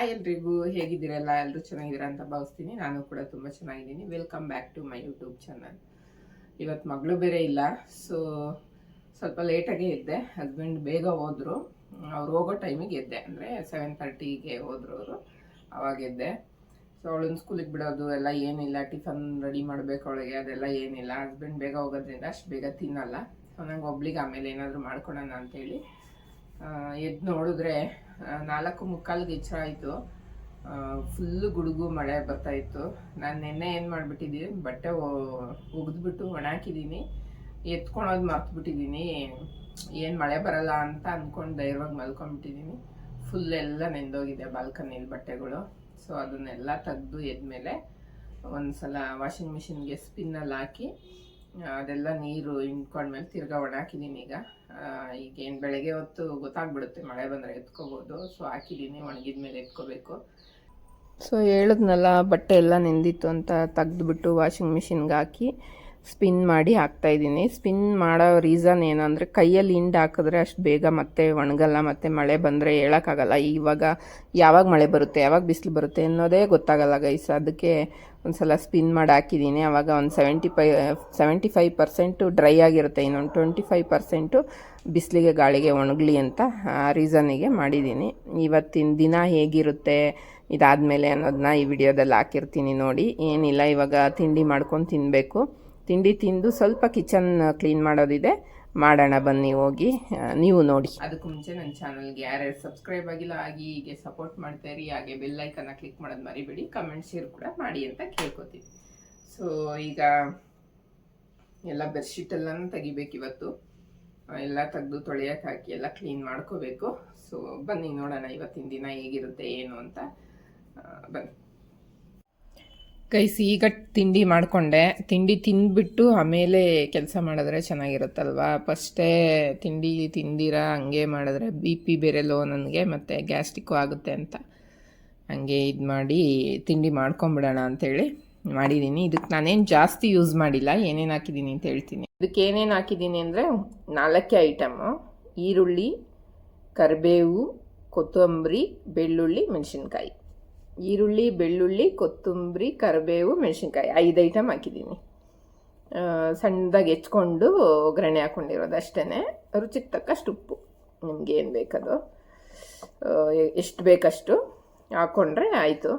Hi ಎಲ್ರಿಗೂ ಹೇಗಿದ್ದೀರಲ್ಲ? ಎಲ್ಲರೂ ಚೆನ್ನಾಗಿದ್ದೀರಾ ಅಂತ ಭಾವಿಸ್ತೀನಿ. ನಾನು ಕೂಡ ತುಂಬ ಚೆನ್ನಾಗಿದ್ದೀನಿ. Welcome back to my YouTube channel ಇವತ್ತು ಮಗಳು ಬೇರೆ ಇಲ್ಲ. ಸೊ ಸ್ವಲ್ಪ ಲೇಟಾಗೆ ಎದ್ದೆ. ಹಸ್ಬೆಂಡ್ ಬೇಗ ಹೋದರು. ಅವ್ರು ಹೋಗೋ ಟೈಮಿಗೆ ಎದ್ದೆ. ಅಂದರೆ ಸೆವೆನ್ ತರ್ಟಿಗೆ ಹೋದ್ರು ಅವರು. ಅವಾಗ ಎದ್ದೆ. ಸೊ ಅವಳನ್ನ ಸ್ಕೂಲಿಗೆ ಬಿಡೋದು ಎಲ್ಲ ಏನಿಲ್ಲ. ಟಿಫನ್ ರೆಡಿ ಮಾಡಬೇಕು ಅವಳಿಗೆ. ಅದೆಲ್ಲ ಏನಿಲ್ಲ. ಹಸ್ಬೆಂಡ್ ಬೇಗ ಹೋಗೋದ್ರಿಂದ ಅಷ್ಟು ಬೇಗ ತಿನ್ನಲ್ಲ. ಸೊ ನಂಗೆ ಒಬ್ಳಿಗೆ ಆಮೇಲೆ ಏನಾದರೂ ಮಾಡ್ಕೊಳೋಣ ಅಂತೇಳಿ ಎದ್ದು ನೋಡಿದ್ರೆ ನಾಲ್ಕು ಮುಕ್ಕಾಲಿಗೆ ಎಚ್ಚರ ಆಯಿತು. ಫುಲ್ಲು ಗುಡುಗು ಮಳೆ ಬರ್ತಾ ಇತ್ತು. ನಾನು ನಿನ್ನೆ ಏನು ಮಾಡಿಬಿಟ್ಟಿದ್ದೀನಿ ಬಟ್ಟೆ ಒಗೆದ್ಬಿಟ್ಟು ಒಣ ಹಾಕಿದ್ದೀನಿ ಎತ್ಕೊಳೋದು ಮರ್ತ್ಬಿಟ್ಟಿದ್ದೀನಿ ಏನು ಮಳೆ ಬರಲ್ಲ ಅಂತ ಅಂದ್ಕೊಂಡು ಧೈರ್ಯವಾಗಿ ಮಲ್ಕೊಂಡ್ಬಿಟ್ಟಿದ್ದೀನಿ ಫುಲ್ ಎಲ್ಲ ನೆಂದೋಗಿದೆ ಬಾಲ್ಕನಿಲಿ ಬಟ್ಟೆಗಳು. ಸೊ ಅದನ್ನೆಲ್ಲ ತೆಗೆದು ಎದ್ಮೇಲೆ ಒಂದು ಸಲ ವಾಷಿಂಗ್ ಮಿಷಿನ್ಗೆ ಸ್ಪಿನ್ನಲ್ಲಿ ಹಾಕಿ ಅದೆಲ್ಲ ನೀರು ಹಿಂಡ್ಕೊಂಡ್ಮೇಲೆ ತಿರ್ಗಾ ಒಣ ಹಾಕಿದ್ದೀನಿ ಈಗ. ಈಗೇನು ಬೆಳಗ್ಗೆ ಹೊತ್ತು ಗೊತ್ತಾಗ್ಬಿಡುತ್ತೆ, ಮಳೆ ಬಂದರೆ ಎತ್ಕೋಬೋದು. ಸೊ ಹಾಕಿದ್ದೀನಿ ಒಣಗಿದ ಮೇಲೆ ಎತ್ಕೋಬೇಕು. ಸೊ ಹೇಳಿದ್ನಲ್ಲ, ಬಟ್ಟೆ ಎಲ್ಲ ನೆಂದಿತ್ತು ಅಂತ ತೆಗ್ದುಬಿಟ್ಟು ವಾಷಿಂಗ್ ಮಿಷಿನ್ಗೆ ಹಾಕಿ. ಸ್ಪಿನ್ ಮಾಡಿ ಹಾಕ್ತಾಯಿದ್ದೀನಿ ಸ್ಪಿನ್ ಮಾಡೋ ರೀಸನ್ ಏನು ಅಂದರೆ ಕೈಯಲ್ಲಿ ಹಿಂಡ್ ಹಾಕಿದ್ರೆ ಅಷ್ಟು ಬೇಗ ಮತ್ತೆ ಒಣಗಲ್ಲ, ಮತ್ತು ಮಳೆ ಬಂದರೆ ಹೇಳೋಕ್ಕಾಗಲ್ಲ. ಇವಾಗ ಯಾವಾಗ ಮಳೆ ಬರುತ್ತೆ, ಯಾವಾಗ ಬಿಸಿಲು ಬರುತ್ತೆ ಅನ್ನೋದೇ ಗೊತ್ತಾಗಲ್ಲ ಗೈಸ್ ಅದಕ್ಕೆ ಒಂದು ಸಲ ಸ್ಪಿನ್ ಮಾಡಿ ಹಾಕಿದ್ದೀನಿ. ಆವಾಗ ಒಂದು seventy five seventy five percent dry ಆಗಿರುತ್ತೆ, ಇನ್ನೊಂದು ಟ್ವೆಂಟಿ ಫೈವ್ ಪರ್ಸೆಂಟು ಬಿಸಿಲಿಗೆ ಗಾಳಿಗೆ ಒಣಗಲಿ ಅಂತ ಆ ರೀಸನಿಗೆ ಮಾಡಿದ್ದೀನಿ. ಇವತ್ತಿನ ದಿನ ಹೇಗಿರುತ್ತೆ ಇದಾದಮೇಲೆ ಅನ್ನೋದನ್ನ ಈ ವಿಡಿಯೋದಲ್ಲಿ ಹಾಕಿರ್ತೀನಿ ನೋಡಿ. ಏನಿಲ್ಲ, ಇವಾಗ ತಿಂಡಿ ಮಾಡ್ಕೊಂಡು ತಿನ್ನಬೇಕು ತಿಂಡಿ ತಿಂದು ಸ್ವಲ್ಪ ಕಿಚನ್ ಕ್ಲೀನ್ ಮಾಡೋದಿದೆ. ಮಾಡೋಣ ಬನ್ನಿ, ಹೋಗಿ. ನೀವು ನೋಡಿ. ಅದಕ್ಕೂ ಮುಂಚೆ ನನ್ನ ಚಾನಲ್ಗೆ ಯಾರ್ಯಾರು ಸಬ್ಸ್ಕ್ರೈಬ್ ಆಗಿಲ್ಲ ಆಗಿ ಹೀಗೆ ಸಪೋರ್ಟ್ ಮಾಡ್ತಾ ಇರಿ ಹಾಗೆ ಬೆಲ್ ಐಕನ್ನ ಕ್ಲಿಕ್ ಮಾಡೋದು ಮರಿಬೇಡಿ. ಕಮೆಂಟ್, ಶೇರ್ ಕೂಡ ಮಾಡಿ ಅಂತ ಕೇಳ್ಕೊತೀವಿ. ಸೊ ಈಗ ಎಲ್ಲ ಬೆಡ್ಶೀಟ್ ಎಲ್ಲನೂ ತೆಗಿಬೇಕು ಇವತ್ತು. ಎಲ್ಲ ತೆಗೆದು ತೊಳೆಯಕ್ಕೆ ಹಾಕಿ ಎಲ್ಲ ಕ್ಲೀನ್ ಮಾಡ್ಕೋಬೇಕು. ಸೊ ಬನ್ನಿ, ನೋಡೋಣ ಇವತ್ತಿನ ದಿನ ಹೇಗಿರುತ್ತೆ, ಏನು ಅಂತ. ಬನ್ನಿ. ಗೈಸ್ ಈಗ ತಿಂಡಿ ಮಾಡಿಕೊಂಡೆ. ತಿಂಡಿ ತಿಂದ್ಬಿಟ್ಟು ಆಮೇಲೆ ಕೆಲಸ ಮಾಡಿದ್ರೆ ಚೆನ್ನಾಗಿರುತ್ತಲ್ವಾ? ಫಸ್ಟೇ ತಿಂಡಿ ತಿಂದಿರ? ಹಂಗೆ ಮಾಡಿದ್ರೆ ಬಿ ಪಿ ಬೇರೆ ಲೋ ನನಗೆ, ಮತ್ತು ಗ್ಯಾಸ್ಟಿಕ್ಕು ಆಗುತ್ತೆ ಅಂತ. ಹಂಗೆ ಇದು ಮಾಡಿ ತಿಂಡಿ ಮಾಡ್ಕೊಂಬಿಡೋಣ ಅಂಥೇಳಿ ಮಾಡಿದ್ದೀನಿ ಇದಕ್ಕೆ ನಾನೇನು ಜಾಸ್ತಿ ಯೂಸ್ ಮಾಡಿಲ್ಲ, ಏನೇನು ಹಾಕಿದ್ದೀನಿ ಅಂತ ಹೇಳ್ತೀನಿ. ಇದಕ್ಕೆ ಏನೇನು ಹಾಕಿದ್ದೀನಿ ಅಂದರೆ ನಾಲ್ಕೇ ಐಟಮು ಈರುಳ್ಳಿ, ಕರಿಬೇವು, ಕೊತ್ತಂಬರಿ, ಬೆಳ್ಳುಳ್ಳಿ, ಮೆಣಸಿನ್ಕಾಯಿ. ಈರುಳ್ಳಿ, ಬೆಳ್ಳುಳ್ಳಿ, ಕೊತ್ತಂಬರಿ, ಕರಿಬೇವು, ಮೆಣಸಿನ್ಕಾಯಿ ಐದು ಐಟಮ್ ಹಾಕಿದ್ದೀನಿ ಸಣ್ಣದಾಗಿ ಹೆಚ್ಕೊಂಡು ಒಗ್ಗರಣೆ ಹಾಕ್ಕೊಂಡಿರೋದು ಅಷ್ಟೇ ರುಚಿಗೆ ತಕ್ಕಷ್ಟು ಉಪ್ಪು ನಿಮ್ಗೆ ಏನು ಬೇಕದು. ಎಷ್ಟು ಬೇಕಷ್ಟು ಹಾಕ್ಕೊಂಡ್ರೆ ಆಯಿತು.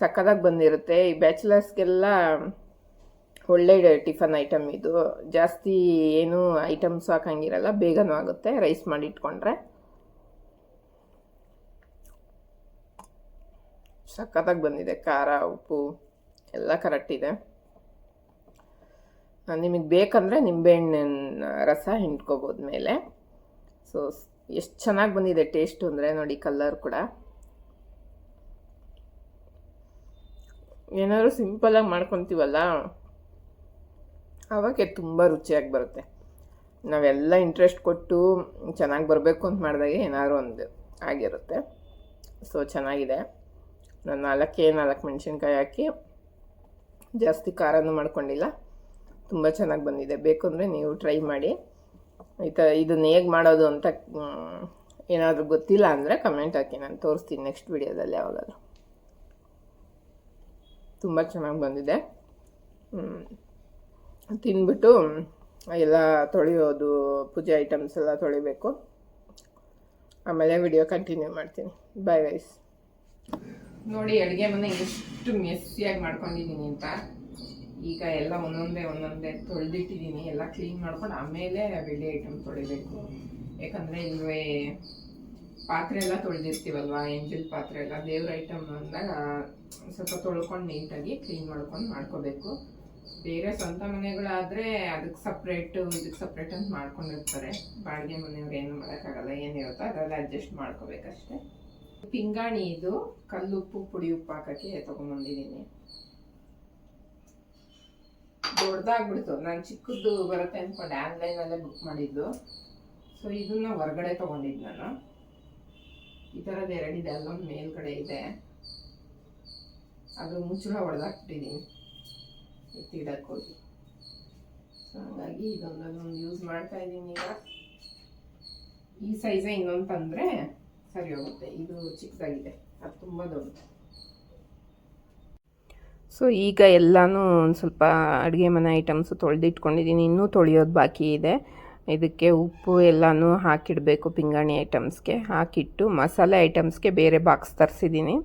ಸಕ್ಕದಾಗಿ ಬಂದಿರುತ್ತೆ. ಈ ಬ್ಯಾಚುಲರ್ಸ್ಗೆಲ್ಲ ಒಳ್ಳೆ ಟಿಫನ್ ಐಟಮ್ ಇದು. ಜಾಸ್ತಿ ಏನು ಐಟಮ್ಸ್ ಹಾಕಂಗಿರಲ್ಲ, ಬೇಗನೂ ಆಗುತ್ತೆ. ರೈಸ್ ಮಾಡಿ ಇಟ್ಕೊಂಡ್ರೆ. ಸಖತ್ತಾಗಿ ಬಂದಿದೆ ಖಾರ, ಉಪ್ಪು ಎಲ್ಲ ಕರೆಕ್ಟ್ ಇದೆ ನಿಮಗೆ ಬೇಕಂದರೆ ನಿಂಬೆಹಣ್ಣಿನ ರಸ ಹಿಂಡ್ಕೋಬೋದು ಮೇಲೆ. ಸೊ ಎಷ್ಟು ಚೆನ್ನಾಗಿ ಬಂದಿದೆ ಟೇಸ್ಟು ಅಂದರೆ ನೋಡಿ ಕಲರ್ ಕೂಡ. ಏನಾದರೂ ಸಿಂಪಲಾಗಿ ಮಾಡ್ಕೊತೀವಲ್ಲ? ಅವಾಗೆ ತುಂಬ ರುಚಿಯಾಗಿ ಬರುತ್ತೆ. ನಾವೆಲ್ಲ ಇಂಟ್ರೆಸ್ಟ್ ಕೊಟ್ಟು ಚೆನ್ನಾಗಿ ಬರಬೇಕು ಅಂತ ಮಾಡಿದಾಗ ಏನಾದರೂ ಒಂದು ಆಗಿರುತ್ತೆ. ಸೊ ಚೆನ್ನಾಗಿದೆ. ನಾನು ನಾಲ್ಕೇ ನಾಲ್ಕು ಮೆಣಸಿನ್ಕಾಯಿ ಹಾಕಿ ಜಾಸ್ತಿ ಖಾರನೂ ಮಾಡ್ಕೊಂಡಿಲ್ಲ. ತುಂಬ ಚೆನ್ನಾಗಿ ಬಂದಿದೆ. ಬೇಕು ಅಂದರೆ ನೀವು ಟ್ರೈ ಮಾಡಿ. ಈ ಥರ ಇದನ್ನು ಹೇಗೆ ಮಾಡೋದು ಅಂತ ಏನಾದರೂ ಗೊತ್ತಿಲ್ಲ ಅಂದರೆ ಕಮೆಂಟ್ ಹಾಕಿ. ನಾನು ತೋರಿಸ್ತೀನಿ ನೆಕ್ಸ್ಟ್ ವಿಡಿಯೋದಲ್ಲಿ ಯಾವಾಗಲೂ ತುಂಬ ಚೆನ್ನಾಗಿ ಬಂದಿದೆ. ತಿಂದ್ಬಿಟ್ಟು ಎಲ್ಲ ತೊಳೆಯೋದು, ಪೂಜೆ ಐಟಮ್ಸ್ ಎಲ್ಲ ತೊಳಿಬೇಕು. ಆಮೇಲೆ ವಿಡಿಯೋ ಕಂಟಿನ್ಯೂ ಮಾಡ್ತೀನಿ. ಬಾಯ್ ವೈಸ್ ನೋಡಿ, ಅಡುಗೆ ಮನೆ ಎಷ್ಟು ಮೆಸ್ಸಿಯಾಗಿ ಮಾಡ್ಕೊಂಡಿದ್ದೀನಿ ಅಂತ. ಈಗ ಎಲ್ಲ ಒಂದೊಂದೇ ಒಂದೊಂದೇ ತೊಳೆದಿಟ್ಟಿದ್ದೀನಿ. ಎಲ್ಲ ಕ್ಲೀನ್ ಮಾಡ್ಕೊಂಡು ಆಮೇಲೆ ಬೆಳ್ಳಿ ಐಟಮ್ ತೊಳಿಬೇಕು. ಯಾಕಂದರೆ ಇಲ್ವೇ ಪಾತ್ರೆ ಎಲ್ಲ ತೊಳೆದಿರ್ತೀವಲ್ವ, ಎಂಜಿಲ್ ಪಾತ್ರೆ ಎಲ್ಲ, ದೇವ್ರ ಐಟಮ್ ಅಂದಾಗ ಸ್ವಲ್ಪ ತೊಳ್ಕೊಂಡು ನೀಟಾಗಿ ಕ್ಲೀನ್ ಮಾಡ್ಕೊಂಡು ಮಾಡ್ಕೋಬೇಕು. ಬೇರೆ ಸ್ವಂತ ಮನೆಗಳಾದರೆ ಅದಕ್ಕೆ ಸಪ್ರೇಟು ಇದಕ್ಕೆ ಸಪ್ರೇಟ್ ಅಂತ ಮಾಡ್ಕೊಂಡಿರ್ತಾರೆ. ಬಾಡಿಗೆ ಮನೆಯವ್ರು ಏನು ಮಾಡೋಕ್ಕಾಗಲ್ಲ ಏನಿರುತ್ತೋ ಅದೆಲ್ಲ ಅಡ್ಜಸ್ಟ್ ಮಾಡ್ಕೋಬೇಕಷ್ಟೇ. ಪಿಂಗಾಣಿ ಇದು, ಕಲ್ಲುಪ್ಪು, ಪುಡಿ ಉಪ್ಪು ಹಾಕಕ್ಕೆ ತಗೊಂಡ್ಬಂದಿದ್ದೀನಿ ದೊಡ್ಡದಾಗ್ಬಿಡ್ತು ನಾನು ಚಿಕ್ಕದ್ದು ಬರುತ್ತೆ ಅಂದ್ಕೊಂಡು ಆನ್ಲೈನಲ್ಲೇ ಬುಕ್ ಮಾಡಿದ್ದು. ಸೊ ಇದನ್ನ ಹೊರಗಡೆ ತಗೊಂಡಿದ್ದು ನಾನು. ಈ ಥರದ್ದು ಎರಡಿದೆ. ಅಲ್ಲೊಂದು ಮೇಲ್ಗಡೆ ಇದೆ. ಅದು ಮುಚ್ಚಳ ಹೊಡೆದಾಕ್ಬಿಟ್ಟಿದ್ದೀನಿ ಎತ್ತಿಡಕ್ಕೆ. ಹೋಗಿ ಸೊ ಹಾಗಾಗಿ ಇದೊಂದೊಂದು ಯೂಸ್ ಮಾಡ್ತಾ ಇದ್ದೀನಿ ಈಗ. ಈ ಸೈಜೇ ಇನ್ನೊಂದು ತಂದರೆ ಸರಿ ಹೋಗುತ್ತೆ. ಇದು ಚಿಕ್ಕದಾಗಿದೆ. ಅದು ತುಂಬ ದೊಡ್ಡದು. ಸೊ, ಈಗ ಎಲ್ಲನೂ ಒಂದು ಸ್ವಲ್ಪ ಅಡುಗೆ ಮನೆ ಐಟಮ್ಸು ತೊಳೆದಿಟ್ಕೊಂಡಿದ್ದೀನಿ. ಇನ್ನೂ ತೊಳೆಯೋದು ಬಾಕಿ ಇದೆ. ಇದಕ್ಕೆ ಉಪ್ಪು ಎಲ್ಲನೂ ಹಾಕಿಡಬೇಕು ಪಿಂಗಾಣಿ ಐಟಮ್ಸ್ಗೆ. ಹಾಕಿಟ್ಟು ಮಸಾಲೆ ಐಟಮ್ಸ್ಗೆ ಬೇರೆ ಬಾಕ್ಸ್ ತರಿಸಿದ್ದೀನಿ.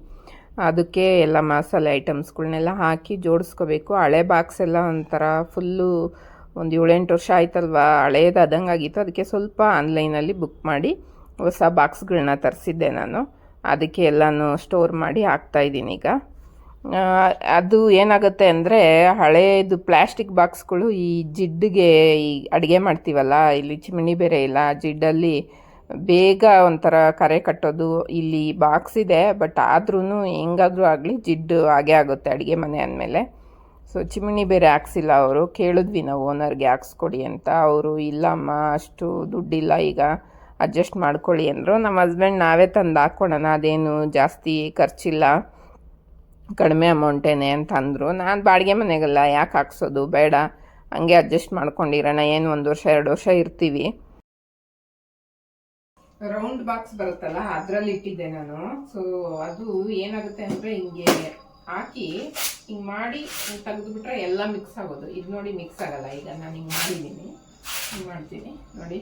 ಅದಕ್ಕೆ ಎಲ್ಲ ಮಸಾಲೆ ಐಟಮ್ಸ್ಗಳನ್ನೆಲ್ಲ ಹಾಕಿ ಜೋಡಿಸ್ಕೋಬೇಕು. ಹಳೆ ಬಾಕ್ಸ್ ಎಲ್ಲ ಒಂಥರ ಫುಲ್ಲು ಒಂದು ಏಳೆಂಟು ವರ್ಷ ಆಯ್ತಲ್ವಾ? ಹಳೇದು ಆದಂಗೆ ಆಗಿತ್ತು ಅದಕ್ಕೆ ಸ್ವಲ್ಪ ಆನ್ಲೈನಲ್ಲಿ ಬುಕ್ ಮಾಡಿ ಹೊಸ ಬಾಕ್ಸ್ಗಳನ್ನ ತರಿಸಿದ್ದೆ ನಾನು. ಅದಕ್ಕೆ ಎಲ್ಲನೂ ಸ್ಟೋರ್ ಮಾಡಿ ಹಾಕ್ತಾಯಿದ್ದೀನಿ ಈಗ. ಅದು ಏನಾಗುತ್ತೆ ಅಂದರೆ ಹಳೆಯದು ಪ್ಲ್ಯಾಸ್ಟಿಕ್ ಬಾಕ್ಸ್ಗಳು ಈ ಜಿಡ್ಡಿಗೆ ಈ ಅಡುಗೆ ಮಾಡ್ತೀವಲ್ಲ, ಇಲ್ಲಿ ಚಿಮಣಿ ಬೇರೆ ಇಲ್ಲ ಜಿಡ್ಡಲ್ಲಿ ಬೇಗ ಒಂಥರ ಕರೆ ಕಟ್ಟೋದು ಇಲ್ಲಿ ಬಾಕ್ಸ್ ಇದೆ, ಬಟ್ ಆದ್ರೂ ಹೆಂಗಾದರೂ ಆಗಲಿ ಜಿಡ್ಡು ಹಾಗೆ ಆಗುತ್ತೆ ಅಡುಗೆ ಮನೆ ಅಂದಮೇಲೆ. ಸೊ ಚಿಮಣಿ ಬೇರೆ ಹಾಕ್ಸಿಲ್ಲ ಅವರು. ಕೇಳಿದ್ವಿ ನಾವು ಓನರ್ಗೆ ಹಾಕ್ಸ್ಕೊಡಿ ಅಂತ. ಅವರು, ಇಲ್ಲಮ್ಮ, ಅಷ್ಟು ದುಡ್ಡಿಲ್ಲ ಈಗ. ಅಡ್ಜಸ್ಟ್ ಮಾಡ್ಕೊಳ್ಳಿ ಅಂದರು. ನಮ್ಮ ಹಸ್ಬೆಂಡ್ ನಾವೇ ತಂದು ಹಾಕ್ಕೊಡೋಣ ಅದೇನು ಜಾಸ್ತಿ ಖರ್ಚಿಲ್ಲ, ಕಡಿಮೆ ಅಮೌಂಟೇನೆ ಅಂತ ಅಂದರು. ನಾನು ಬಾಡಿಗೆ ಮನೆಗಲ್ಲ ಯಾಕೆ ಹಾಕ್ಸೋದು? ಬೇಡ, ಹಂಗೆ ಅಡ್ಜಸ್ಟ್ ಮಾಡ್ಕೊಂಡಿರೋಣ. ಏನು ಒಂದು ವರ್ಷ, ಎರಡು ವರ್ಷ ಇರ್ತೀವಿ. ರೌಂಡ್ ಬಾಕ್ಸ್ ಬರುತ್ತಲ್ಲ, ಅದರಲ್ಲಿ ಇಟ್ಟಿದ್ದೆ ನಾನು. ಸೊ ಅದು ಏನಾಗುತ್ತೆ ಅಂದರೆ ಹಿಂಗೆ ಹಾಕಿ, ಹಿಂಗೆ ಮಾಡಿ ತೆಗೆದುಬಿಟ್ರೆ ಎಲ್ಲ ಮಿಕ್ಸ್ ಆಗೋದು. ಇದು ನೋಡಿ ಮಿಕ್ಸ್ ಆಗಲ್ಲ. ಈಗ ನಾನು ಹಿಂಗೆ ಮಾಡಿದ್ದೀನಿ. ಹಿಂಗೆ ಮಾಡ್ತೀನಿ. ನೋಡಿ.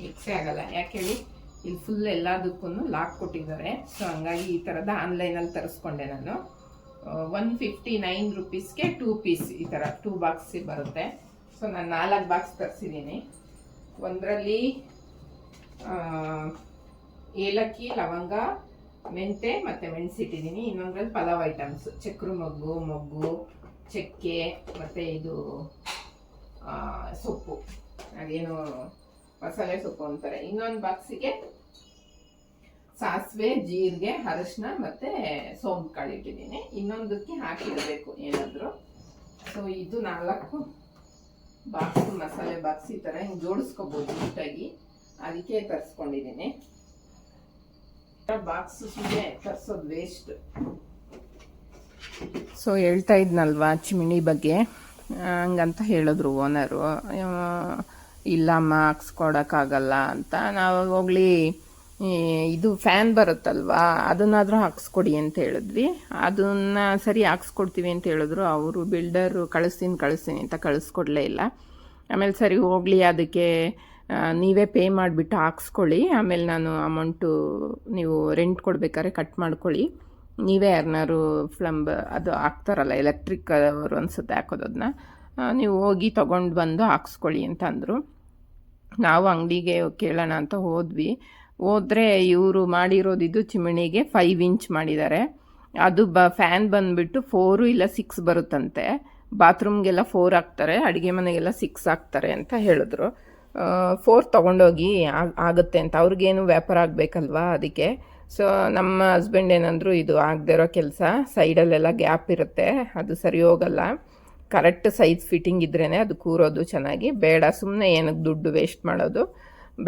ಮಿಕ್ಸೇ ಆಗಲ್ಲ. ಯಾಕೆ ಹೇಳಿ? ಇಲ್ಲಿ ಫುಲ್ ಎಲ್ಲದಕ್ಕೂ ಲಾಕ್ ಕೊಟ್ಟಿದ್ದಾರೆ. ಸೊ ಹಂಗಾಗಿ ಈ ಥರದ ಆನ್ಲೈನಲ್ಲಿ ತರಿಸ್ಕೊಂಡೆ ನಾನು. ಒನ್ ಫಿಫ್ಟಿ ನೈನ್ ರುಪೀಸ್ಗೆ ಟೂ ಪೀಸ್ ಈ ಥರ ಟೂ ಬಾಕ್ಸ್ ಬರುತ್ತೆ. ಸೊ ನಾನು ನಾಲ್ಕು ಬಾಕ್ಸ್ ತರಿಸಿದ್ದೀನಿ ಒಂದರಲ್ಲಿ ಏಲಕ್ಕಿ, ಲವಂಗ, ಮೆಂತೆ ಮತ್ತು ಮೆಣಸಿಟ್ಟಿದ್ದೀನಿ ಇನ್ನೊಂದ್ರಲ್ಲಿ ಪಲಾವ್ ಐಟಮ್ಸ್ ಚಕ್ರು ಮೊಗ್ಗು ಮೊಗ್ಗು, ಚಕ್ಕೆ ಮತ್ತು ಇದು ಸೊಪ್ಪು. ಅದೇನು ಮಸಾಲೆ ಸೊಪ್ಪು ಅಂತಾರೆ. ಇನ್ನೊಂದು ಬಾಕ್ಸಿಗೆ ಸಾಸಿವೆ, ಜೀರಿಗೆ, ಅರಶಿನ ಮತ್ತು ಸೋಂಪು ಕಾಳು ಇಟ್ಟಿದ್ದೀನಿ ಇನ್ನೊಂದಕ್ಕೆ ಹಾಕಿಡಬೇಕು ಏನಾದರೂ. ಸೊ ಇದು ನಾಲ್ಕು ಬಾಕ್ಸ್, ಮಸಾಲೆ ಬಾಕ್ಸ್ ಈ ಥರ ಹಿಂಗೆ ಜೋಡಿಸ್ಕೋಬೋದು ನೀಟಾಗಿ. ಅದಕ್ಕೆ ತರಿಸ್ಕೊಂಡಿದ್ದೀನಿ. ಬಾಕ್ಸ್ ಸುಮ್ಮನೆ ತರಿಸೋದು ವೇಸ್ಟ್ ಸೊ ಹೇಳ್ತಾ ಇದ್ನಲ್ವಾ ಚಿಮಿಣಿ ಬಗ್ಗೆ? ಹಂಗಂತ ಹೇಳಿದ್ರು ಓನರು ಇಲ್ಲಮ್ಮ ಹಾಕ್ಸ್ಕೊಡೋಕ್ಕಾಗಲ್ಲ ಅಂತ ನಾವು ಹೋಗ್ಲಿ ಇದು ಫ್ಯಾನ್ ಬರುತ್ತಲ್ವಾ, ಅದನ್ನಾದರೂ ಹಾಕ್ಸ್ಕೊಡಿ ಅಂತ ಹೇಳಿದ್ವಿ. ಅದನ್ನ ಸರಿ ಹಾಕ್ಸ್ಕೊಡ್ತೀವಿ ಅಂತ ಹೇಳಿದ್ರು. ಅವರು ಬಿಲ್ಡರು ಕಳಿಸ್ತೀನಿ ಕಳಿಸ್ತೀನಿ ಅಂತ ಕಳಿಸ್ಕೊಡ್ಲೇ ಇಲ್ಲ. ಆಮೇಲೆ ಸರಿ ಹೋಗಲಿ, ಅದಕ್ಕೆ ನೀವೇ ಪೇ ಮಾಡಿಬಿಟ್ಟು ಹಾಕ್ಸ್ಕೊಳ್ಳಿ. ಆಮೇಲೆ ನಾನು ಅಮೌಂಟು ನೀವು ರೆಂಟ್ ಕೊಡಬೇಕಾದ್ರೆ ಕಟ್ ಮಾಡ್ಕೊಳ್ಳಿ. ನೀವೇ ಯಾರನ್ನಾರು ಫ್ಲಂಬ್ ಅದು ಹಾಕ್ತಾರಲ್ಲ ಎಲೆಕ್ಟ್ರಿಕ್ ಅವರು ಅನ್ಸುತ್ತೆ ಹಾಕೋದನ್ನ. ನೀವು ಹೋಗಿ ತೊಗೊಂಡು ಬಂದು ಹಾಕ್ಸ್ಕೊಳ್ಳಿ ಅಂತಂದರು. ನಾವು ಅಂಗಡಿಗೆ ಕೇಳೋಣ ಅಂತ ಹೋದ್ವಿ. ಹೋದರೆ ಇವರು ಮಾಡಿರೋದಿದ್ದು ಚಿಮಣಿಗೆ ಫೈವ್ ಇಂಚ್ ಮಾಡಿದ್ದಾರೆ. ಅದು ಬ ಫ್ಯಾನ್ ಬಂದುಬಿಟ್ಟು ಫೋರು ಇಲ್ಲ ಸಿಕ್ಸ್ ಬರುತ್ತಂತೆ. ಬಾತ್ರೂಮ್ಗೆಲ್ಲ ಫೋರ್ ಹಾಕ್ತಾರೆ, ಅಡುಗೆ ಮನೆಗೆಲ್ಲ ಸಿಕ್ಸ್ ಹಾಕ್ತಾರೆ ಅಂತ ಹೇಳಿದ್ರು. ಫೋರ್ ತೊಗೊಂಡೋಗಿ ಆಗ್- ಆಗುತ್ತೆ ಅಂತ. ಅವ್ರಿಗೇನು ವ್ಯಾಪಾರ ಆಗಬೇಕಲ್ವಾ ಅದಕ್ಕೆ? ಸೊ ನಮ್ಮ ಹಸ್ಬೆಂಡ್ ಏನಂದ್ರು, ಇದು ಆಗದೆ ಇರೋ ಕೆಲಸ. ಸೈಡಲ್ಲೆಲ್ಲ ಗ್ಯಾಪ್ ಇರುತ್ತೆ. ಅದು ಸರಿ ಹೋಗಲ್ಲ. ಕರೆಕ್ಟ್ ಸೈಜ್ ಫಿಟ್ಟಿಂಗ್ ಇದ್ರೇ ಅದು ಕೂರೋದು ಚೆನ್ನಾಗಿ. ಬೇಡ ಸುಮ್ಮನೆ ಏನಕ್ಕೆ ದುಡ್ಡು ವೇಸ್ಟ್ ಮಾಡೋದು,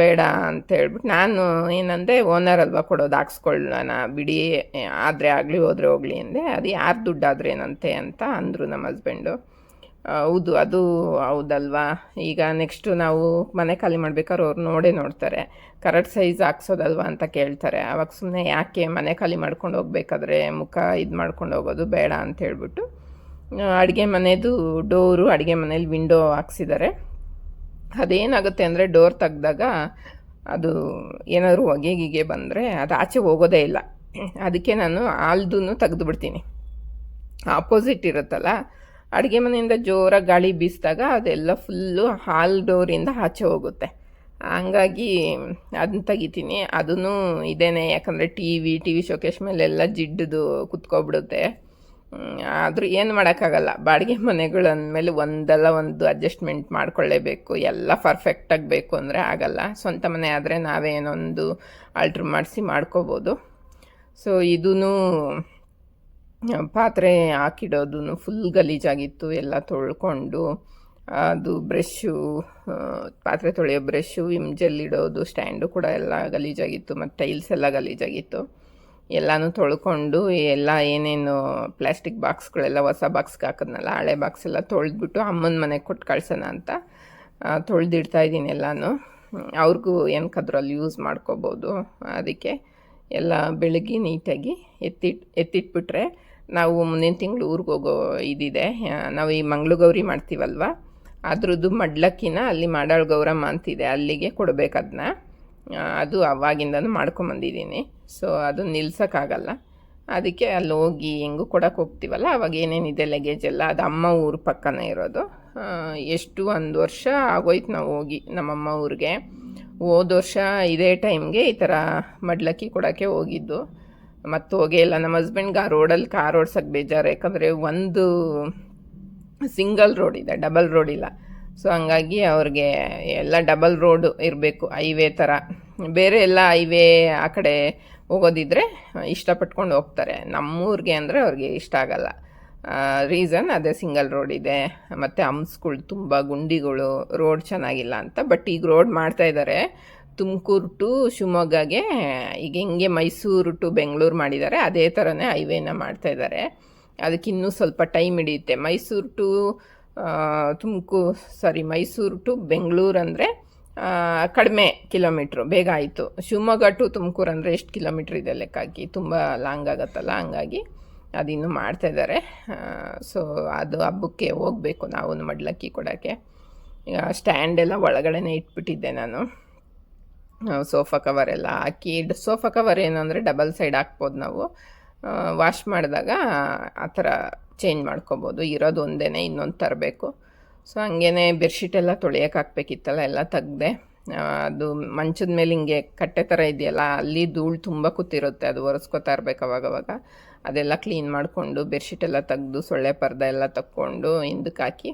ಬೇಡ ಅಂತ ಹೇಳ್ಬಿಟ್ಟು ನಾನು ಏನಂದರೆ ಓನರ್ ಅಲ್ವಾ ಕೊಡೋದು, ಹಾಕ್ಸ್ಕೊಳ್ಳೋಣ ಬಿಡಿ, ಆದರೆ ಆಗಲಿ ಹೋದರೆ ಹೋಗಲಿ ಅಂದೆ. ಅದು ಯಾರು ದುಡ್ಡಾದ್ರೆ ಏನಂತೆ ಅಂತ ಅಂದರು ನಮ್ಮ ಹಸ್ಬೆಂಡು ಹೌದು, ಅದು ಹೌದಲ್ವಾ? ಈಗ ನೆಕ್ಸ್ಟು ನಾವು ಮನೆ ಖಾಲಿ ಮಾಡ್ಬೇಕಾದ್ರೆ ಅವ್ರು ನೋಡೇ ನೋಡ್ತಾರೆ. ಕರೆಕ್ಟ್ ಸೈಜ್ ಹಾಕ್ಸೋದಲ್ವಾ ಅಂತ ಕೇಳ್ತಾರೆ. ಆವಾಗ ಸುಮ್ಮನೆ ಯಾಕೆ ಮನೆ ಖಾಲಿ ಮಾಡ್ಕೊಂಡು ಹೋಗ್ಬೇಕಾದ್ರೆ ಮುಖ ಇದು ಮಾಡ್ಕೊಂಡು ಹೋಗೋದು ಬೇಡ ಅಂತ ಹೇಳ್ಬಿಟ್ಟು ಅಡುಗೆ ಮನೆಯದು ಡೋರು, ಅಡುಗೆ ಮನೇಲಿ ವಿಂಡೋ ಹಾಕ್ಸಿದ್ದಾರೆ ಅದೇನಾಗುತ್ತೆ ಅಂದರೆ ಡೋರ್ ತೆಗ್ದಾಗ ಅದು ಏನಾದರೂ ಒಗೆಗಿಗೆ ಗಿಗೆ ಬಂದರೆ ಅದು ಆಚೆ ಹೋಗೋದೇ ಇಲ್ಲ. ಅದಕ್ಕೆ ನಾನು ಆಲ್ದೂ ತೆಗೆದು ಬಿಡ್ತೀನಿ ಆಪೋಸಿಟ್ ಇರುತ್ತಲ್ಲ, ಅಡುಗೆ ಮನೆಯಿಂದ ಜೋರಾಗಿ ಗಾಳಿ ಬೀಸಿದಾಗ ಅದೆಲ್ಲ ಫುಲ್ಲು ಹಾಲ್ ಡೋರಿಂದ ಆಚೆ ಹೋಗುತ್ತೆ. ಹಂಗಾಗಿ ಅದನ್ನ ತೆಗಿತೀನಿ. ಅದೂ ಇದೇನೆ, ಯಾಕಂದರೆ T V T V showcase ಮೇಲೆಲ್ಲ ಜಿಡ್ಡದು ಕುತ್ಕೊಬಿಡುತ್ತೆ. ಆದರೂ ಏನು ಮಾಡೋಕ್ಕಾಗಲ್ಲ. ಬಾಡಿಗೆ ಮನೆಗಳು ಅಂದಮೇಲೆ ಒಂದಲ್ಲ ಒಂದು ಅಡ್ಜಸ್ಟ್ಮೆಂಟ್ ಮಾಡ್ಕೊಳ್ಳೇಬೇಕು. ಎಲ್ಲ ಪರ್ಫೆಕ್ಟಾಗಿ ಬೇಕು ಅಂದರೆ ಆಗಲ್ಲ. ಸ್ವಂತ ಮನೆ ಆದರೆ ನಾವೇ ಏನೊಂದು ಆಲ್ಟ್ರ್ ಮಾಡಿಸಿ ಮಾಡ್ಕೋಬೋದು. ಸೊ ಇದೂ ಪಾತ್ರೆ ಹಾಕಿಡೋದು ಫುಲ್ ಗಲೀಜಾಗಿತ್ತು. ಎಲ್ಲ ತೊಳ್ಕೊಂಡು, ಅದು ಬ್ರಷ್ಷು ಪಾತ್ರೆ ತೊಳೆಯೋ ಬ್ರಷ್ಷು ವಿಮ್ ಜೆಲ್ ಇಡೋದು ಸ್ಟ್ಯಾಂಡು ಕೂಡ ಎಲ್ಲ ಗಲೀಜಾಗಿತ್ತು. ಮತ್ತು ಟೈಲ್ಸ್ ಎಲ್ಲ ಗಲೀಜಾಗಿತ್ತು. ಎಲ್ಲನೂ ತೊಳ್ಕೊಂಡು ಎಲ್ಲ ಏನೇನು ಪ್ಲ್ಯಾಸ್ಟಿಕ್ ಬಾಕ್ಸ್ಗಳೆಲ್ಲ ಹೊಸ ಬಾಕ್ಸ್ಗೆ ಹಾಕಿದ್ನಲ್ಲ, ಹಳೆ ಬಾಕ್ಸ್ ಎಲ್ಲ ತೊಳೆದ್ಬಿಟ್ಟು ಅಮ್ಮನ ಮನೆಗೆ ಕೊಟ್ಟು ಕಳ್ಸೋಣ ಅಂತ ತೊಳೆದಿಡ್ತಾ ಇದ್ದೀನಿ ಎಲ್ಲನೂ. ಅವ್ರಿಗೂ ಏನಕ್ಕಾದ್ರೂ ಅಲ್ಲಿ ಯೂಸ್ ಮಾಡ್ಕೋಬೋದು. ಅದಕ್ಕೆ ಎಲ್ಲ ಬೆಳಗ್ಗೆ ನೀಟಾಗಿ ಎತ್ತಿಟ್, ಎತ್ತಿಟ್ಬಿಟ್ರೆ ನಾವು ಮುಂದಿನ ತಿಂಗಳು ಊರಿಗೆ ಹೋಗೋ ಇದಿದೆ. ನಾವು ಈ ಮಂಗಳಗೌರಿ ಮಾಡ್ತೀವಲ್ವ? ಅದ್ರದ್ದು ಮಡ್ಲಕ್ಕಿನ ಅಲ್ಲಿ ಮಾಡಾಳ್ ಗೌರಮ್ಮ ಅಂತಿದೆ. ಅಲ್ಲಿಗೆ ಕೊಡ್ಬೇಕು ಅದನ್ನ ಅದು ಅವಾಗಿಂದನೂ ಮಾಡ್ಕೊಂಬಂದಿದ್ದೀನಿ ಸೊ ಅದು ನಿಲ್ಸೋಕ್ಕಾಗಲ್ಲ. ಅದಕ್ಕೆ ಅಲ್ಲಿ ಹೋಗಿ ಹೆಂಗೂ ಕೊಡೋಕೆ ಹೋಗ್ತೀವಲ್ಲ, ಅವಾಗ ಏನೇನಿದೆ ಲಗೇಜ್ ಎಲ್ಲ, ಅದು ಅಮ್ಮ ಊರು ಪಕ್ಕನೇ ಇರೋದು. ಎಷ್ಟು ಒಂದು ವರ್ಷ ಆಗೋಯ್ತು ನಾವು ಹೋಗಿ, ನಮ್ಮಮ್ಮ ಊರಿಗೆ. ಹೋದ ವರ್ಷ ಇದೇ ಟೈಮ್ಗೆ ಈ ಥರ ಮಡ್ಲಕ್ಕಿ ಕೊಡೋಕ್ಕೆ ಹೋಗಿದ್ದು. ಮತ್ತು ಹೋಗೇ ಇಲ್ಲ, ನಮ್ಮ ಹಸ್ಬೆಂಡ್ಗೆ ಆ ರೋಡಲ್ಲಿ ಕಾರ್ ಓಡ್ಸೋಕ್ಕೆ ಬೇಜಾರು. ಯಾಕಂದರೆ ಒಂದು ಸಿಂಗಲ್ ರೋಡ್ ಇದೆ ಡಬಲ್ ರೋಡ್ ಇಲ್ಲ. ಸೊ ಹಂಗಾಗಿ ಅವ್ರಿಗೆ ಎಲ್ಲ ಡಬಲ್ ರೋಡು ಇರಬೇಕು ಹೈವೇ ಥರ ಬೇರೆ ಎಲ್ಲ ಹೈವೇ ಆ ಕಡೆ ಹೋಗೋದಿದ್ರೆ ಇಷ್ಟಪಟ್ಕೊಂಡು ಹೋಗ್ತಾರೆ. ನಮ್ಮೂರಿಗೆ ಅಂದರೆ ಅವ್ರಿಗೆ ಇಷ್ಟ ಆಗಲ್ಲ. ರೀಸನ್ ಅದೇ ಸಿಂಗಲ್ ರೋಡ್ ಇದೆ. ಮತ್ತು ಹಂಪ್ಸ್ಗಳು ತುಂಬ ಗುಂಡಿಗಳು ರೋಡ್ ಚೆನ್ನಾಗಿಲ್ಲ ಅಂತ. ಬಟ್ ಈಗ ರೋಡ್ ಮಾಡ್ತಾ ಇದ್ದಾರೆ ತುಮಕೂರು ಟು ಶಿವಮೊಗ್ಗಗೆ, ಈಗ ಹೆಂಗೆ ಮೈಸೂರು ಟು ಬೆಂಗಳೂರು ಮಾಡಿದ್ದಾರೆ. ಅದೇ ಥರನೇ ಹೈವೇನ ಮಾಡ್ತಾ ಅದಕ್ಕಿನ್ನೂ ಸ್ವಲ್ಪ ಟೈಮ್ ಹಿಡಿಯುತ್ತೆ. Mysuru to Tumakuru sorry Mysuru to Bengaluru ಅಂದರೆ ಕಡಿಮೆ ಕಿಲೋಮೀಟ್ರು, ಬೇಗ ಆಯಿತು. ಶಿವಮೊಗ್ಗ ಟು ತುಮಕೂರು ಅಂದರೆ ಎಷ್ಟು ಕಿಲೋಮೀಟ್ರ್ ಇದೆ ಲೆಕ್ಕಾಕಿ ತುಂಬ ಲಾಂಗ್ ಆಗುತ್ತಲ್ಲ, ಹಂಗಾಗಿ ಅದಿನ್ನೂ ಮಾಡ್ತಾಯಿದ್ದಾರೆ ಸೊ ಅದು ಹಬ್ಬಕ್ಕೆ ಹೋಗಬೇಕು ನಾವು ಮಡ್ಲಕ್ಕಿ ಕೊಡೋಕ್ಕೆ. ಈಗ ಸ್ಟ್ಯಾಂಡ್ ಎಲ್ಲ ಒಳಗಡೆನೇ ಇಟ್ಬಿಟ್ಟಿದ್ದೆ ನಾನು. ಸೋಫಾ ಕವರ್ ಎಲ್ಲ ಹಾಕಿ, ಸೋಫಾ ಕವರ್ ಏನು ಅಂದರೆ ಡಬಲ್ ಸೈಡ್ ಹಾಕ್ಬೋದು ನಾವು. ವಾಶ್ ಮಾಡಿದಾಗ ಆ ಥರ ಚೇಂಜ್ ಮಾಡ್ಕೋಬೋದು, ಇರೋದು ಒಂದೇ ಇನ್ನೊಂದು ತರಬೇಕು. ಸೊ ಹಂಗೇ ಬೆಡ್ಶೀಟ್ ಎಲ್ಲ ತೊಳೆಯೋಕೆ ಹಾಕ್ಬೇಕಿತ್ತಲ್ಲ, ಎಲ್ಲ ತೆಗ್ದೆ. ಅದು ಮಂಚದ ಮೇಲೆ ಹಿಂಗೆ ಕಟ್ಟೆ ಥರ ಇದೆಯಲ್ಲ, ಅಲ್ಲಿ ಧೂಳು ತುಂಬ ಕೂತಿರುತ್ತೆ, ಅದು ಒರೆಸ್ಕೊತಾ ಇರ್ಬೇಕು ಅವಾಗವಾಗ. ಅದೆಲ್ಲ ಕ್ಲೀನ್ ಮಾಡಿಕೊಂಡು ಬೆಡ್ಶೀಟ್ ಎಲ್ಲ ತೆಗ್ದು, ಸೊಳ್ಳೆ ಪರ್ದ ಎಲ್ಲ ತಕ್ಕೊಂಡು ಹಿಂದಕ್ಕೆ ಹಾಕಿ,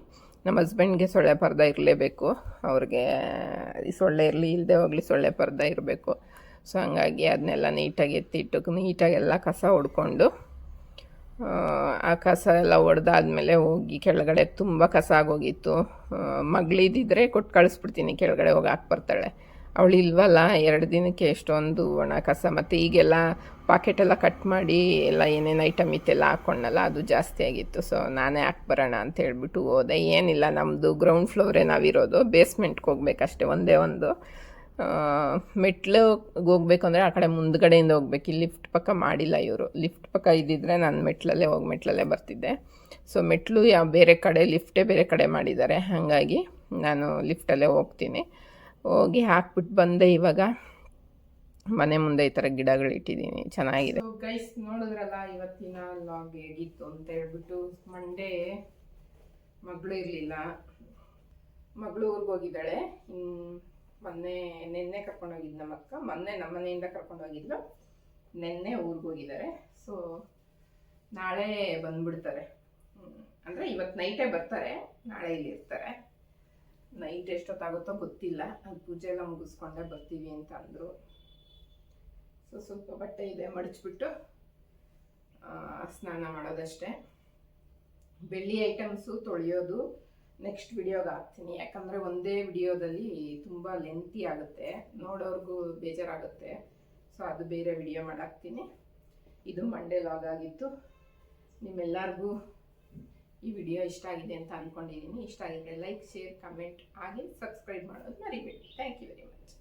ನಮ್ಮ ಹಸ್ಬೆಂಡ್ಗೆ ಸೊಳ್ಳೆ ಪರ್ದ ಇರಲೇಬೇಕು. ಅವ್ರಿಗೆ ಸೊಳ್ಳೆ ಇರಲಿ ಇಲ್ಲದೆ ಹೋಗಲಿ ಸೊಳ್ಳೆ ಪರ್ದ ಇರಬೇಕು. ಸೊ ಹಂಗಾಗಿ ಅದನ್ನೆಲ್ಲ ನೀಟಾಗಿ ಎತ್ತಿಟ್ಟು ನೀಟಾಗಿ ಎಲ್ಲ ಕಸ ಹೊಡ್ಕೊಂಡು ಆ, ಕಸ ಎಲ್ಲ ಒಡೆದಾದ್ಮೇಲೆ ಹೋಗಿ ಕೆಳಗಡೆ ತುಂಬ ಕಸ ಆಗೋಗಿತ್ತು. ಮಗಳಿದ್ದಿದ್ರೆ ಕೊಟ್ಟು ಕಳಿಸ್ಬಿಡ್ತೀನಿ ಕೆಳಗಡೆ ಹೋಗಿ ಹಾಕಿ ಬರ್ತಾಳೆ. ಅವಳು ಇಲ್ವಲ್ಲ ಎರಡು ದಿನಕ್ಕೆ ಎಷ್ಟೊಂದು ಒಣ ಕಸ ಮತ್ತು ಈಗೆಲ್ಲ ಪಾಕೆಟೆಲ್ಲ ಕಟ್ ಮಾಡಿ ಎಲ್ಲ ಏನೇನು ಐಟಮ್ ಇತ್ತೆಲ್ಲ ಹಾಕ್ಕೊಂಡಲ್ಲ ಅದು ಜಾಸ್ತಿ ಆಗಿತ್ತು. ಸೊ ನಾನೇ ಹಾಕಿ ಬರೋಣ ಅಂತ ಹೇಳ್ಬಿಟ್ಟು ಹೋದೆ. ಏನಿಲ್ಲ ನಮ್ಮದು ಗ್ರೌಂಡ್ ಫ್ಲೋರೇ ನಾವಿರೋದು ಬೇಸ್ಮೆಂಟ್ಗೆ ಹೋಗ್ಬೇಕಷ್ಟೇ ಒಂದೇ ಒಂದು. ಮೆಟ್ಲು ಹೋಗ್ಬೇಕು ಅಂದರೆ ಆ ಕಡೆ ಮುಂದ್ಗಡೆಯಿಂದ ಹೋಗ್ಬೇಕು. ಇಲ್ಲಿ ಲಿಫ್ಟ್ ಪಕ್ಕ ಮಾಡಿಲ್ಲ ಇವರು. ಲಿಫ್ಟ್ ಪಕ್ಕ ಇದ್ದಿದ್ರೆ ನಾನು ಮೆಟ್ಲಲ್ಲೇ ಹೋಗಿ ಮೆಟ್ಲಲ್ಲೇ ಬರ್ತಿದ್ದೆ. ಸೊ ಮೆಟ್ಲು ಯಾವ ಬೇರೆ ಕಡೆ ಲಿಫ್ಟೇ ಬೇರೆ ಕಡೆ ಮಾಡಿದ್ದಾರೆ. ಹಾಗಾಗಿ ನಾನು ಲಿಫ್ಟಲ್ಲೇ ಹೋಗ್ತೀನಿ. ಹೋಗಿ ಹಾಕ್ಬಿಟ್ಟು ಬಂದೆ ಇವಾಗ. ಮನೆ ಮುಂದೆ ಈ ಥರ ಗಿಡಗಳು ಇಟ್ಟಿದ್ದೀನಿ. ಚೆನ್ನಾಗಿದೆ. ಗೈಸ್ ನೋಡಿದ್ರಲ್ಲ, ಇವತ್ತಿನ ಲಾಗ್ ಹೇಗಿತ್ತು ಅಂತ ಹೇಳ್ಬಿಟ್ಟು ಮಂಡೇ ಮಗಳು ಇರಲಿಲ್ಲ. ಮಗಳು ಊರಿಗೆ ಹೋಗಿದ್ದಾಳೆ. ಮೊನ್ನೆ ನಿನ್ನೆ ಕರ್ಕೊಂಡು ಹೋಗಿದ್ದು ನಮ್ಮ ಅಕ್ಕ ಮೊನ್ನೆ ನಮ್ಮ ಮನೆಯಿಂದ ಕರ್ಕೊಂಡು ಹೋಗಿದ್ಲು. ನಿನ್ನೆ ಊರಿಗೆ ಹೋಗಿದ್ದಾರೆ. ಸೊ ನಾಳೆ ಬಂದ್ಬಿಡ್ತಾರೆ. ಅಂದರೆ ಇವತ್ತು ನೈಟೇ ಬರ್ತಾರೆ. ನಾಳೆ ಇಲ್ಲಿ ಇರ್ತಾರೆ. ನೈಟ್ ಎಷ್ಟೊತ್ತಾಗುತ್ತೋ ಗೊತ್ತಿಲ್ಲ. ಅದು ಪೂಜೆ ಎಲ್ಲ ಮುಗಿಸ್ಕೊಂಡೆ ಬರ್ತೀವಿ ಅಂತ ಅಂದರು. ಸೊ ಸ್ವಲ್ಪ ಬಟ್ಟೆ ಇದೆ ಮಡಚ್ಬಿಟ್ಟು ಸ್ನಾನ ಮಾಡೋದಷ್ಟೇ. ಬೆಳ್ಳಿ ಐಟಮ್ಸು ತೊಳೆಯೋದು ನೆಕ್ಸ್ಟ್ ವಿಡಿಯೋಗೆ ಹಾಕ್ತೀನಿ. ಯಾಕಂದರೆ ಒಂದೇ ವಿಡಿಯೋದಲ್ಲಿ ತುಂಬ ಲೆಂತಿ ಆಗುತ್ತೆ. ನೋಡೋರ್ಗೂ ಬೇಜಾರಾಗುತ್ತೆ. ಸೊ ಅದು ಬೇರೆ ವಿಡಿಯೋ ಮಾಡಾಕ್ತೀನಿ. ಇದು ಮಂಡೇ ಲಾಗ್ ಆಗಿತ್ತು. ನಿಮ್ಮೆಲ್ಲರಿಗೂ ಈ ವಿಡಿಯೋ ಇಷ್ಟ ಆಗಿದೆ ಅಂತ ಅಂದ್ಕೊಂಡಿದ್ದೀನಿ ಇಷ್ಟ ಆಗಿದ್ದರೆ ಲೈಕ್ ಶೇರ್ ಕಮೆಂಟ್ ಹಾಗೆ ಸಬ್ಸ್ಕ್ರೈಬ್ ಮಾಡೋದು ಮರಿಬೇಡಿ. Thank you very much